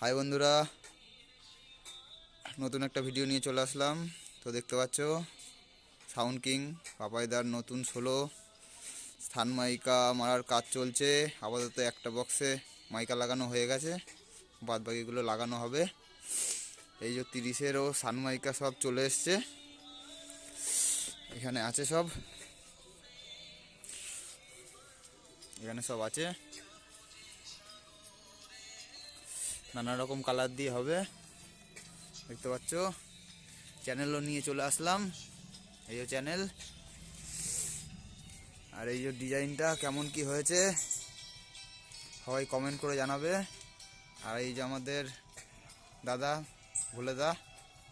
High বন্ধুরা। নতুন একটা ভিডিও নিয়ে চলে আসলাম। তো দেখতে পাচ্ছ সাউন্ড কিং পাপাইদার নতুন ষোলো স্থান মাইকা, মারার কাজ চলছে। আপাতত একটা বক্সে মাইকা লাগানো হয়ে গেছে। বাদ বাকিগুলো লাগানো হবে। এই যে তিরিশেরও সানমাইকা সব চলে এসছে। এখানে আছে সব। এখানে সব আছে। নানা রকম কালার দিয়ে হবে। দেখতে পাচ্ছ? চ্যানেলও নিয়ে চলে আসলাম। এই চ্যানেল আর এই যে ডিজাইনটা কেমন কি হয়েছে, সবাই কমেন্ট করে জানাবে। আর এই যে আমাদের দাদা ভুলে দা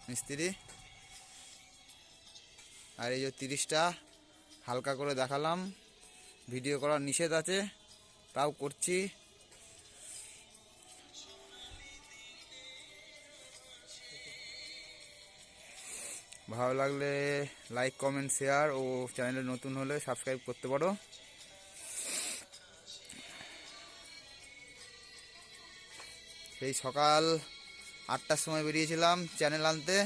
মিস্ত্রি। আর এই যে তিরিশটা হালকা করে দেখালাম। ভিডিও করার নিষেধ আছে, তাও করছি। ভালো লাগলে লাইক কমেন্ট শেয়ার ও চ্যানেলে নতুন হলে সাবস্ক্রাইব করতে পারো। সেই সকাল আটটার সময় বেরিয়েছিলাম চ্যানেল আনতে।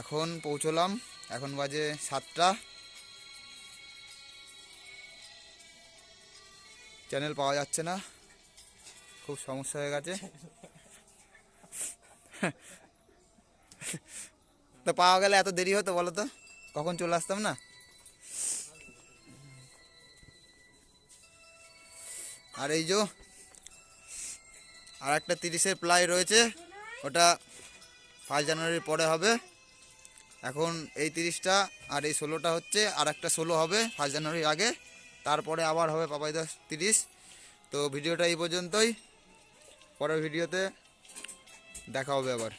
এখন পৌঁছলাম, এখন বাজে সাতটা। চ্যানেল পাওয়া যাচ্ছে না, খুব সমস্যা হয়ে গেছে। তো পাওয়া গেলে এত দেরি হতো বলো তো? কখন চলে আসতাম না? আর এই যে আর একটা তিরিশের প্লাই রয়েছে, ওটা ফার্স্ট জানুয়ারির পরে হবে। এখন এই তিরিশটা আর এই ষোলোটা হচ্ছে আর একটা ষোলো হবে ফার্স্ট জানুয়ারির আগে। তারপরে আবার হবে পাপাই দশ তিরিশ। তো ভিডিওটা এই পর্যন্তই। পরের ভিডিওতে দেখা হবে আবার।